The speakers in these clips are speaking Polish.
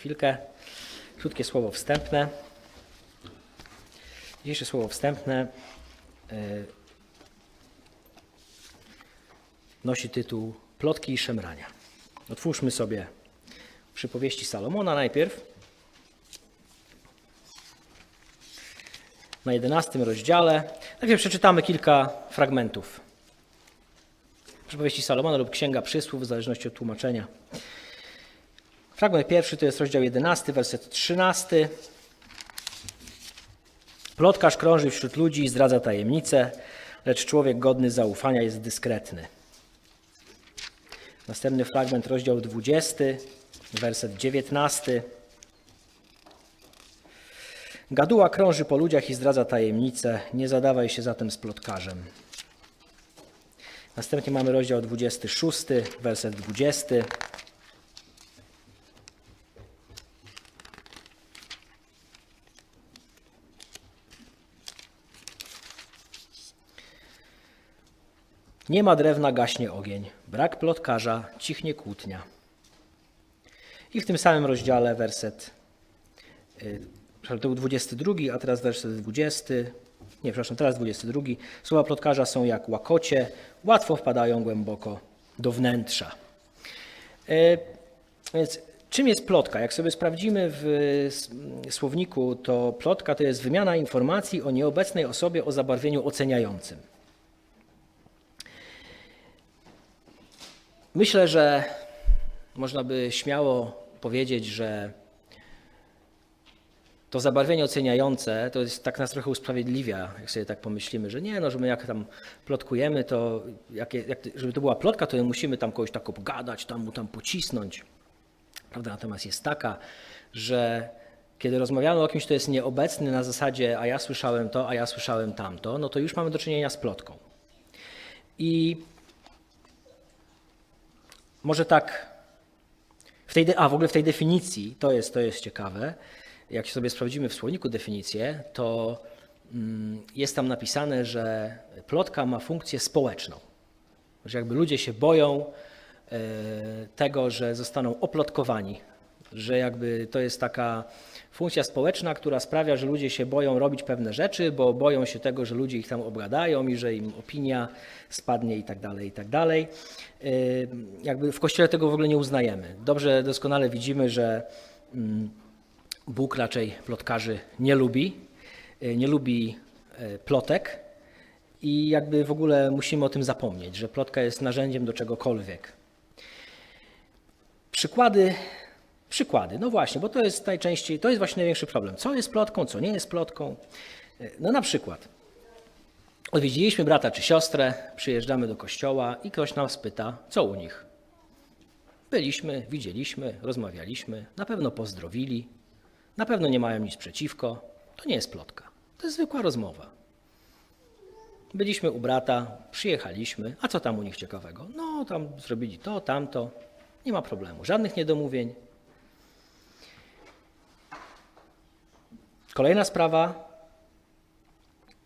chwilkę. Krótkie słowo wstępne. Dzisiejsze słowo wstępne y, nosi tytuł Plotki i szemrania. Otwórzmy sobie przypowieści Salomona najpierw. Na 11 rozdziale. Najpierw przeczytamy kilka fragmentów. Przypowieści Salomona lub Księga Przysłów, w zależności od tłumaczenia. Fragment pierwszy to jest rozdział 11, werset 13. Plotkarz krąży wśród ludzi i zdradza tajemnice, lecz człowiek godny zaufania jest dyskretny. Następny fragment, rozdział 20, werset 19. Gaduła krąży po ludziach i zdradza tajemnice, nie zadawaj się zatem z plotkarzem. Następnie mamy rozdział 26, werset 20. Nie ma drewna, gaśnie ogień. Brak plotkarza, cichnie kłótnia. I w tym samym rozdziale werset, y, to był 22, a teraz werset 20. Nie, przepraszam, teraz 22. Słowa plotkarza są jak łakocie, łatwo wpadają głęboko do wnętrza. Y, Więc czym jest plotka? Jak sobie sprawdzimy w s- słowniku, to plotka to jest wymiana informacji o nieobecnej osobie o zabarwieniu oceniającym. Myślę, że można by śmiało powiedzieć, że to zabarwienie oceniające to jest tak nas trochę usprawiedliwia, jak sobie tak pomyślimy, że nie, no, że my jak tam plotkujemy, to jak, jak, żeby to była plotka, to musimy tam kogoś tak obgadać, tam mu tam pocisnąć. Prawda natomiast jest taka, że kiedy rozmawiamy o kimś, kto jest nieobecny na zasadzie, a ja słyszałem to, a ja słyszałem tamto, no to już mamy do czynienia z plotką. I może tak, w tej, a w ogóle w tej definicji, to jest, to jest ciekawe, jak sobie sprawdzimy w słowniku definicję, to mm, jest tam napisane, że plotka ma funkcję społeczną. Że jakby ludzie się boją e, tego, że zostaną oplotkowani, że jakby to jest taka funkcja społeczna, która sprawia, że ludzie się boją robić pewne rzeczy, bo boją się tego, że ludzie ich tam obgadają i że im opinia spadnie i tak dalej, i tak dalej. E, Jakby w Kościele tego w ogóle nie uznajemy. Dobrze, doskonale widzimy, że mm, Bóg raczej plotkarzy nie lubi, e, nie lubi e, plotek i jakby w ogóle musimy o tym zapomnieć, że plotka jest narzędziem do czegokolwiek. Przykłady, przykłady, no właśnie, bo to jest najczęściej, to jest właśnie największy problem. Co jest plotką, co nie jest plotką? E, No na przykład, odwiedziliśmy brata czy siostrę, przyjeżdżamy do kościoła i ktoś nas pyta, co u nich. Byliśmy, widzieliśmy, rozmawialiśmy, na pewno pozdrowili, na pewno nie mają nic przeciwko. To nie jest plotka, to jest zwykła rozmowa. Byliśmy u brata, przyjechaliśmy, a co tam u nich ciekawego? No, tam zrobili to, tamto, nie ma problemu, żadnych niedomówień. Kolejna sprawa,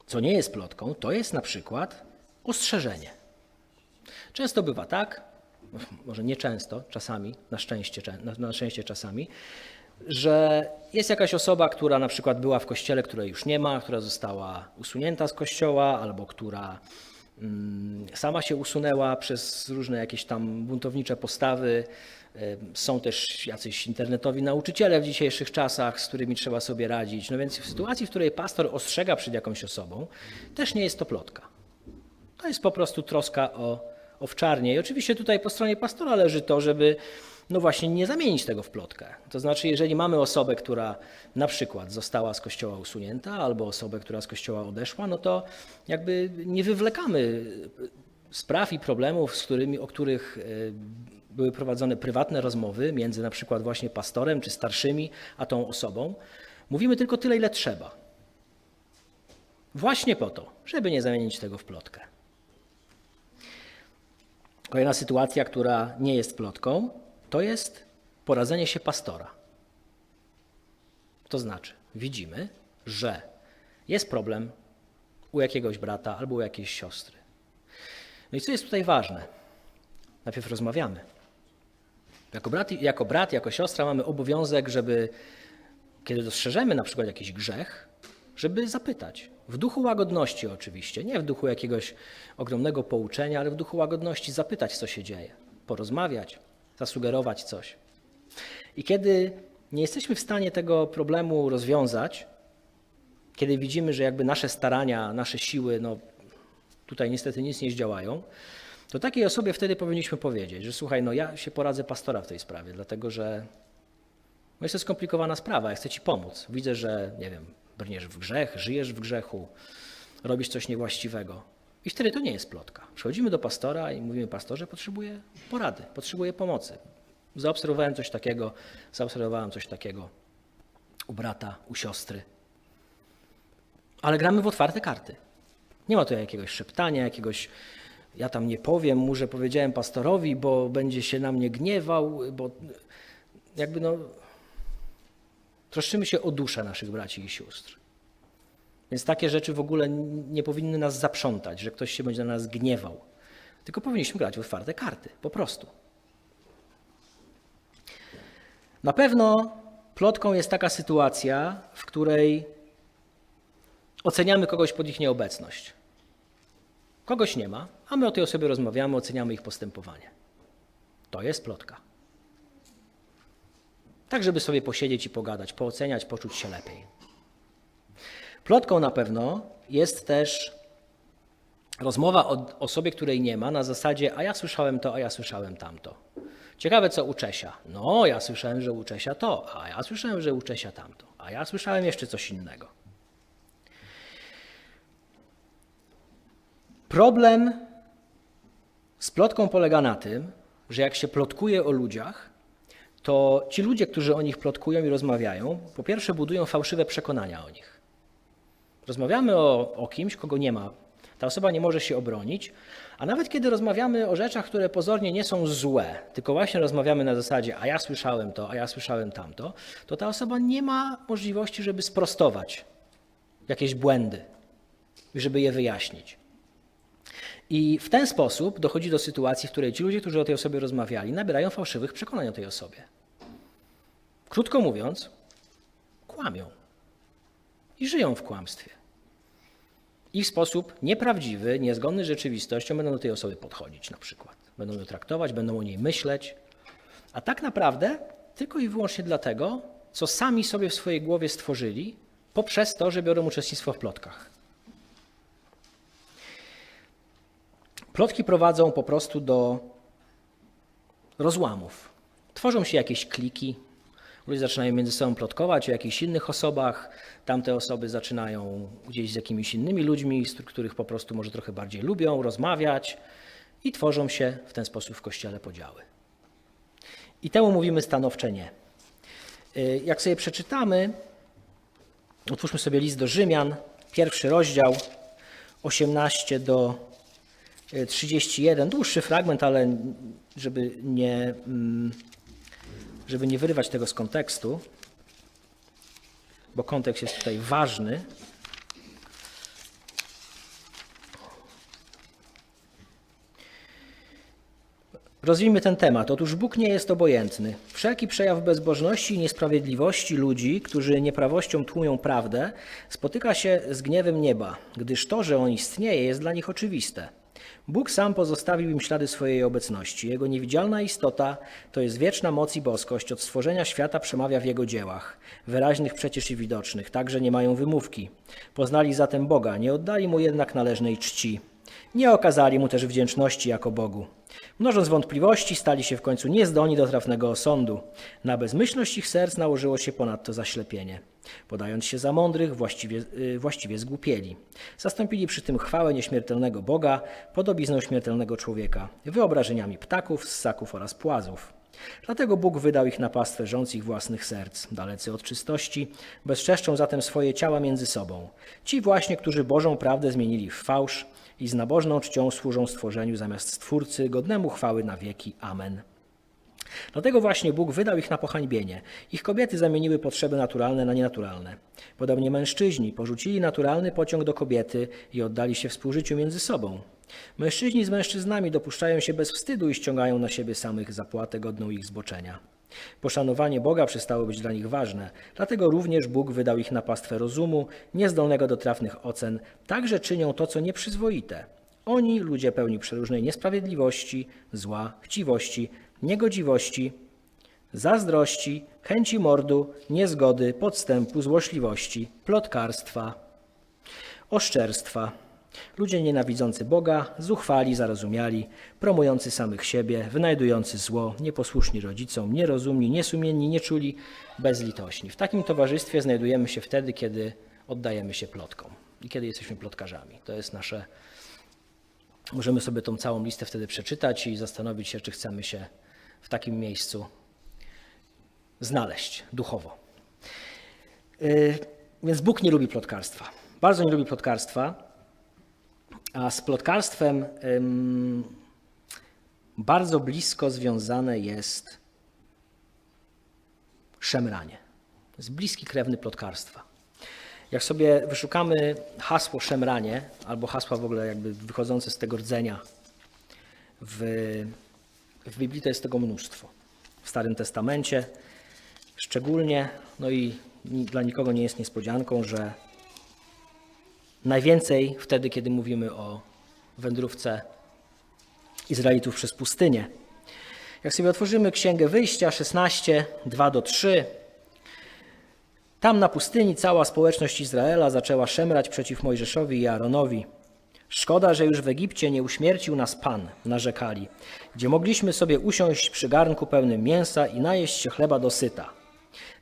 co nie jest plotką, to jest na przykład ostrzeżenie. Często bywa tak, może nie często, czasami, na szczęście, czę- na, szczęście czasami, że jest jakaś osoba, która na przykład była w kościele, której już nie ma, która została usunięta z kościoła, albo która sama się usunęła przez różne jakieś tam buntownicze postawy. Są też jacyś internetowi nauczyciele w dzisiejszych czasach, z którymi trzeba sobie radzić. No więc w sytuacji, w której pastor ostrzega przed jakąś osobą, też nie jest to plotka. To jest po prostu troska o owczarnię. I oczywiście tutaj po stronie pastora leży to, żeby no właśnie nie zamienić tego w plotkę. To znaczy, jeżeli mamy osobę, która na przykład została z kościoła usunięta, albo osobę, która z kościoła odeszła, no to jakby nie wywlekamy spraw i problemów, z którymi, o których e, były prowadzone prywatne rozmowy między na przykład właśnie pastorem czy starszymi, a tą osobą. Mówimy tylko tyle, ile trzeba. Właśnie po to, żeby nie zamienić tego w plotkę. Kolejna sytuacja, która nie jest plotką, to jest poradzenie się pastora. To znaczy, widzimy, że jest problem u jakiegoś brata albo u jakiejś siostry. No i co jest tutaj ważne? Najpierw rozmawiamy. Jako brat, jako brat, jako siostra mamy obowiązek, żeby kiedy dostrzeżemy na przykład jakiś grzech, żeby zapytać. W duchu łagodności oczywiście, nie w duchu jakiegoś ogromnego pouczenia, ale w duchu łagodności zapytać, co się dzieje, porozmawiać, zasugerować coś. I kiedy nie jesteśmy w stanie tego problemu rozwiązać, kiedy widzimy, że jakby nasze starania, nasze siły, no tutaj niestety nic nie zdziałają, to takiej osobie wtedy powinniśmy powiedzieć, że słuchaj, no ja się poradzę pastora w tej sprawie, dlatego że no jest to skomplikowana sprawa, ja chcę ci pomóc. Widzę, że, nie wiem, brniesz w grzech, żyjesz w grzechu, robisz coś niewłaściwego. I wtedy to nie jest plotka. Przychodzimy do pastora i mówimy, pastorze, potrzebuję porady, potrzebuję pomocy. Zaobserwowałem coś takiego, zaobserwowałem coś takiego u brata, u siostry. Ale gramy w otwarte karty. Nie ma tu jakiegoś szeptania, jakiegoś ja tam nie powiem mu, że powiedziałem pastorowi, bo będzie się na mnie gniewał, bo jakby no troszczymy się o duszę naszych braci i sióstr. Więc takie rzeczy w ogóle nie powinny nas zaprzątać, że ktoś się będzie na nas gniewał. Tylko powinniśmy grać w otwarte karty, po prostu. Na pewno plotką jest taka sytuacja, w której oceniamy kogoś pod ich nieobecność. Kogoś nie ma, a my o tej osobie rozmawiamy, oceniamy ich postępowanie. To jest plotka. Tak, żeby sobie posiedzieć i pogadać, pooceniać, poczuć się lepiej. Plotką na pewno jest też rozmowa o osobie, której nie ma, na zasadzie, a ja słyszałem to, a ja słyszałem tamto. Ciekawe, co u Czesia. No, ja słyszałem, że u Czesia to, a ja słyszałem, że u Czesia tamto, a ja słyszałem jeszcze coś innego. Problem z plotką polega na tym, że jak się plotkuje o ludziach, to ci ludzie, którzy o nich plotkują i rozmawiają, po pierwsze budują fałszywe przekonania o nich. Rozmawiamy o, o kimś, kogo nie ma. Ta osoba nie może się obronić, a nawet kiedy rozmawiamy o rzeczach, które pozornie nie są złe, tylko właśnie rozmawiamy na zasadzie, a ja słyszałem to, a ja słyszałem tamto, to ta osoba nie ma możliwości, żeby sprostować jakieś błędy i żeby je wyjaśnić. I w ten sposób dochodzi do sytuacji, w której ci ludzie, którzy o tej osobie rozmawiali, nabierają fałszywych przekonań o tej osobie. Krótko mówiąc, kłamią żyją w kłamstwie. I w sposób nieprawdziwy, niezgodny z rzeczywistością będą do tej osoby podchodzić na przykład. Będą ją traktować, będą o niej myśleć. A tak naprawdę tylko i wyłącznie dlatego, co sami sobie w swojej głowie stworzyli, poprzez to, że biorą uczestnictwo w plotkach. Plotki prowadzą po prostu do rozłamów. Tworzą się jakieś kliki, ludzie zaczynają między sobą plotkować o jakichś innych osobach, tamte osoby zaczynają gdzieś z jakimiś innymi ludźmi, z których po prostu może trochę bardziej lubią rozmawiać i tworzą się w ten sposób w Kościele podziały. I temu mówimy stanowcze nie. Y, jak sobie przeczytamy, otwórzmy sobie list do Rzymian, pierwszy rozdział, 18 do 31, dłuższy fragment, ale żeby nie, mm, żeby nie wyrywać tego z kontekstu, bo kontekst jest tutaj ważny. Rozwijmy ten temat. Otóż Bóg nie jest obojętny. Wszelki przejaw bezbożności i niesprawiedliwości ludzi, którzy nieprawością tłumią prawdę, spotyka się z gniewem nieba, gdyż to, że on istnieje, jest dla nich oczywiste. Bóg sam pozostawił im ślady swojej obecności. Jego niewidzialna istota to jest wieczna moc i boskość. Od stworzenia świata przemawia w jego dziełach, wyraźnych przecież i widocznych, także nie mają wymówki. Poznali zatem Boga, nie oddali mu jednak należnej czci. Nie okazali mu też wdzięczności jako Bogu. Mnożąc wątpliwości, stali się w końcu niezdolni do trafnego osądu. Na bezmyślność ich serc nałożyło się ponadto zaślepienie. Podając się za mądrych, właściwie, yy, właściwie zgłupieli. Zastąpili przy tym chwałę nieśmiertelnego Boga podobizną śmiertelnego człowieka, wyobrażeniami ptaków, ssaków oraz płazów. Dlatego Bóg wydał ich na pastwę rząd ich własnych serc, dalecy od czystości, bezczeszczą zatem swoje ciała między sobą. Ci właśnie, którzy Bożą prawdę zmienili w fałsz i z nabożną czcią służą stworzeniu zamiast Stwórcy, godnemu chwały na wieki. Amen. Dlatego właśnie Bóg wydał ich na pohańbienie. Ich kobiety zamieniły potrzeby naturalne na nienaturalne. Podobnie mężczyźni porzucili naturalny pociąg do kobiety i oddali się współżyciu między sobą. Mężczyźni z mężczyznami dopuszczają się bez wstydu i ściągają na siebie samych zapłatę godną ich zboczenia. Poszanowanie Boga przestało być dla nich ważne, dlatego również Bóg wydał ich na pastwę rozumu, niezdolnego do trafnych ocen, także czynią to, co nieprzyzwoite. Oni, ludzie pełni przeróżnej niesprawiedliwości, zła, chciwości, niegodziwości, zazdrości, chęci mordu, niezgody, podstępu, złośliwości, plotkarstwa, oszczerstwa. Ludzie nienawidzący Boga, zuchwali, zarozumiali, promujący samych siebie, wynajdujący zło, nieposłuszni rodzicom, nierozumni, niesumienni, nieczuli, bezlitośni. W takim towarzystwie znajdujemy się wtedy, kiedy oddajemy się plotkom i kiedy jesteśmy plotkarzami. To jest nasze. Możemy sobie tą całą listę wtedy przeczytać i zastanowić się, czy chcemy się w takim miejscu znaleźć duchowo. Yy, Więc Bóg nie lubi plotkarstwa. Bardzo nie lubi plotkarstwa. A z plotkarstwem ym, bardzo blisko związane jest szemranie. Jest bliski krewny plotkarstwa. Jak sobie wyszukamy hasło szemranie, albo hasła w ogóle jakby wychodzące z tego rdzenia, w, w Biblii to jest tego mnóstwo. W Starym Testamencie szczególnie, no i dla nikogo nie jest niespodzianką, że Najwięcej wtedy, kiedy mówimy o wędrówce Izraelitów przez pustynię. Jak sobie otworzymy Księgę Wyjścia 16, 2 do 3, tam na pustyni cała społeczność Izraela zaczęła szemrać przeciw Mojżeszowi i Aaronowi. Szkoda, że już w Egipcie nie uśmiercił nas Pan, narzekali, gdzie mogliśmy sobie usiąść przy garnku pełnym mięsa i najeść się chleba dosyta.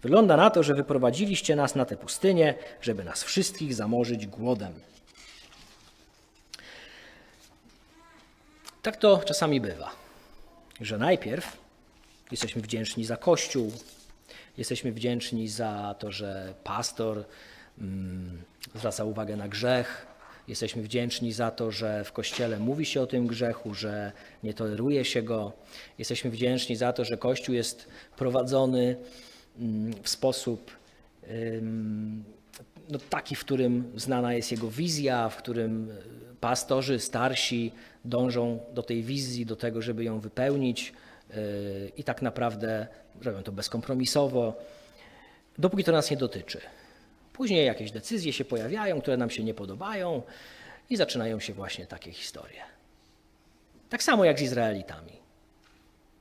Wygląda na to, że wyprowadziliście nas na tę pustynię, żeby nas wszystkich zamorzyć głodem. Tak to czasami bywa, że najpierw jesteśmy wdzięczni za Kościół, jesteśmy wdzięczni za to, że pastor mm, zwraca uwagę na grzech, jesteśmy wdzięczni za to, że w Kościele mówi się o tym grzechu, że nie toleruje się go, jesteśmy wdzięczni za to, że Kościół jest prowadzony w sposób no, taki, w którym znana jest jego wizja, w którym y, pastorzy starsi dążą do tej wizji, do tego, żeby ją wypełnić y, i tak naprawdę robią to bezkompromisowo, dopóki to nas nie dotyczy. Później jakieś decyzje się pojawiają, które nam się nie podobają i zaczynają się właśnie takie historie. Tak samo jak z Izraelitami.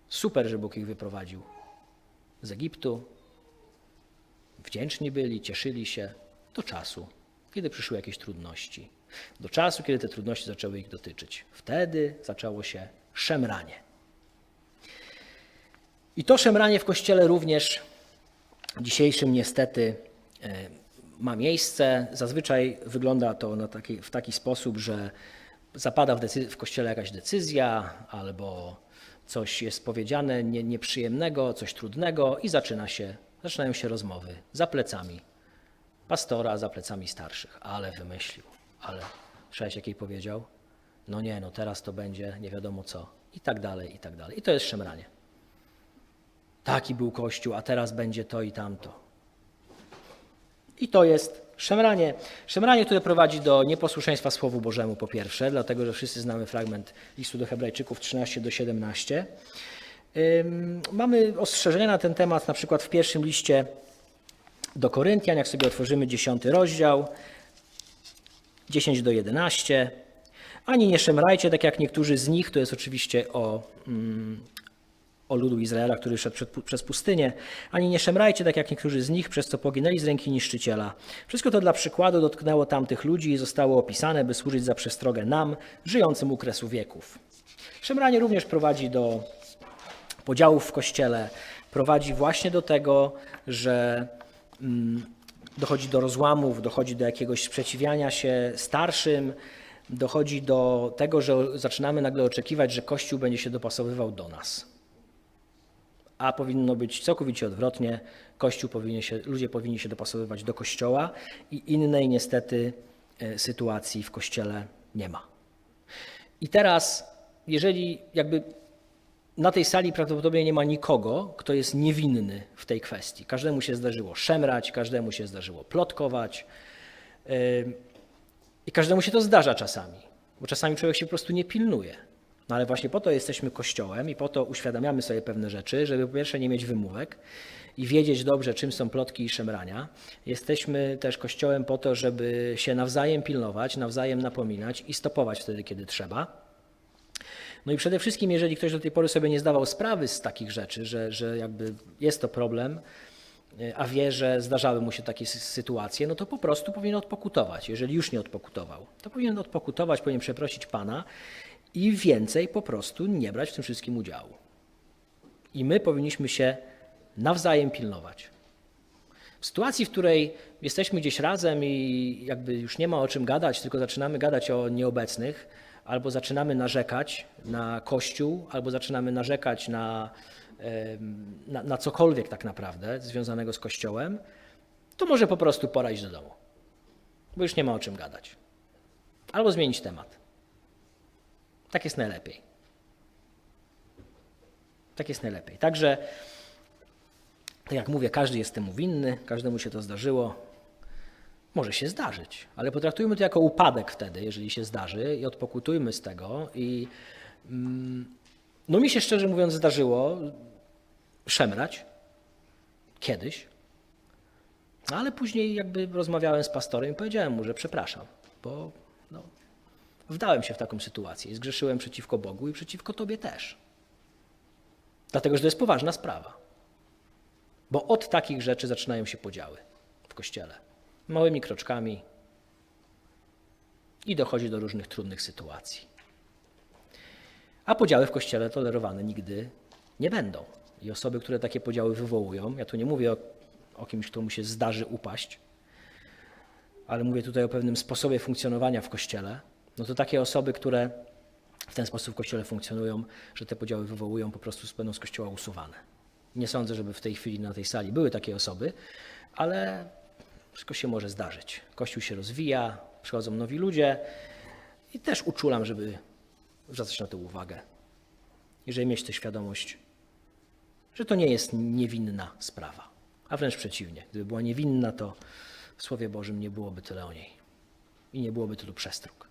Super, że Bóg ich wyprowadził z Egiptu, wdzięczni byli, cieszyli się do czasu, kiedy przyszły jakieś trudności. Do czasu, kiedy te trudności zaczęły ich dotyczyć. Wtedy zaczęło się szemranie. I to szemranie w kościele również dzisiejszym niestety e, ma miejsce. Zazwyczaj wygląda to taki, w taki sposób, że zapada w, w kościele jakaś decyzja albo coś jest powiedziane nie, nieprzyjemnego, coś trudnego i zaczyna się, zaczynają się rozmowy za plecami pastora, za plecami starszych. Ale wymyślił, ale słyszałeś jakiej powiedział? No nie, no teraz to będzie nie wiadomo co i tak dalej, i tak dalej. I to jest szemranie. Taki był Kościół, a teraz będzie to i tamto. I to jest szemranie. Szemranie, które prowadzi do nieposłuszeństwa Słowu Bożemu, po pierwsze, dlatego że wszyscy znamy fragment listu do Hebrajczyków 13 do 17. Mamy ostrzeżenia na ten temat, na przykład w pierwszym liście do Koryntian, jak sobie otworzymy 10 rozdział, 10 do 11. Ani nie szemrajcie, tak jak niektórzy z nich, to jest oczywiście o, mm, o ludu Izraela, który szedł przed, przez pustynię, ani nie szemrajcie, tak jak niektórzy z nich, przez co poginęli z ręki niszczyciela. Wszystko to dla przykładu dotknęło tamtych ludzi i zostało opisane, by służyć za przestrogę nam, żyjącym u kresu wieków. Szemranie również prowadzi do podziałów w kościele, prowadzi właśnie do tego, że mm, dochodzi do rozłamów, dochodzi do jakiegoś sprzeciwiania się starszym, dochodzi do tego, że zaczynamy nagle oczekiwać, że Kościół będzie się dopasowywał do nas. A powinno być całkowicie odwrotnie. Kościół powinien się, ludzie powinni się dopasowywać do Kościoła i innej niestety e, sytuacji w Kościele nie ma. I teraz, jeżeli jakby na tej sali prawdopodobnie nie ma nikogo, kto jest niewinny w tej kwestii. Każdemu się zdarzyło szemrać, każdemu się zdarzyło plotkować. Ym, I każdemu się to zdarza czasami, bo czasami człowiek się po prostu nie pilnuje. No ale właśnie po to jesteśmy kościołem i po to uświadamiamy sobie pewne rzeczy, żeby po pierwsze nie mieć wymówek i wiedzieć dobrze, czym są plotki i szemrania. Jesteśmy też kościołem po to, żeby się nawzajem pilnować, nawzajem napominać i stopować wtedy, kiedy trzeba. No i przede wszystkim, jeżeli ktoś do tej pory sobie nie zdawał sprawy z takich rzeczy, że, że jakby jest to problem, a wie, że zdarzały mu się takie sy- sytuacje, no to po prostu powinien odpokutować. Jeżeli już nie odpokutował, to powinien odpokutować, powinien przeprosić Pana i więcej po prostu nie brać w tym wszystkim udziału. I my powinniśmy się nawzajem pilnować. W sytuacji, w której jesteśmy gdzieś razem i jakby już nie ma o czym gadać, tylko zaczynamy gadać o nieobecnych, albo zaczynamy narzekać na Kościół, albo zaczynamy narzekać na, na, na cokolwiek tak naprawdę związanego z Kościołem, to może po prostu pora iść do domu, bo już nie ma o czym gadać. Albo zmienić temat. Tak jest najlepiej. Tak jest najlepiej. Także, tak jak mówię, każdy jest temu winny, każdemu się to zdarzyło. Może się zdarzyć, ale potraktujmy to jako upadek wtedy, jeżeli się zdarzy i odpokutujmy z tego. I mm, no mi się szczerze mówiąc zdarzyło szemrać kiedyś, no ale później jakby rozmawiałem z pastorem i powiedziałem mu, że przepraszam, bo no, wdałem się w taką sytuację i zgrzeszyłem przeciwko Bogu i przeciwko Tobie też. Dlatego, że to jest poważna sprawa. Bo od takich rzeczy zaczynają się podziały w Kościele. Małymi kroczkami i dochodzi do różnych trudnych sytuacji. A podziały w Kościele tolerowane nigdy nie będą. I osoby, które takie podziały wywołują, ja tu nie mówię o, o kimś, kto mu się zdarzy upaść, ale mówię tutaj o pewnym sposobie funkcjonowania w Kościele, no to takie osoby, które w ten sposób w Kościele funkcjonują, że te podziały wywołują, po prostu będą z Kościoła usuwane. Nie sądzę, żeby w tej chwili na tej sali były takie osoby, ale wszystko się może zdarzyć. Kościół się rozwija, przychodzą nowi ludzie i też uczulam, żeby zwracać na to uwagę. I żeby mieć tę świadomość, że to nie jest niewinna sprawa, a wręcz przeciwnie. Gdyby była niewinna, to w Słowie Bożym nie byłoby tyle o niej i nie byłoby tylu przestróg.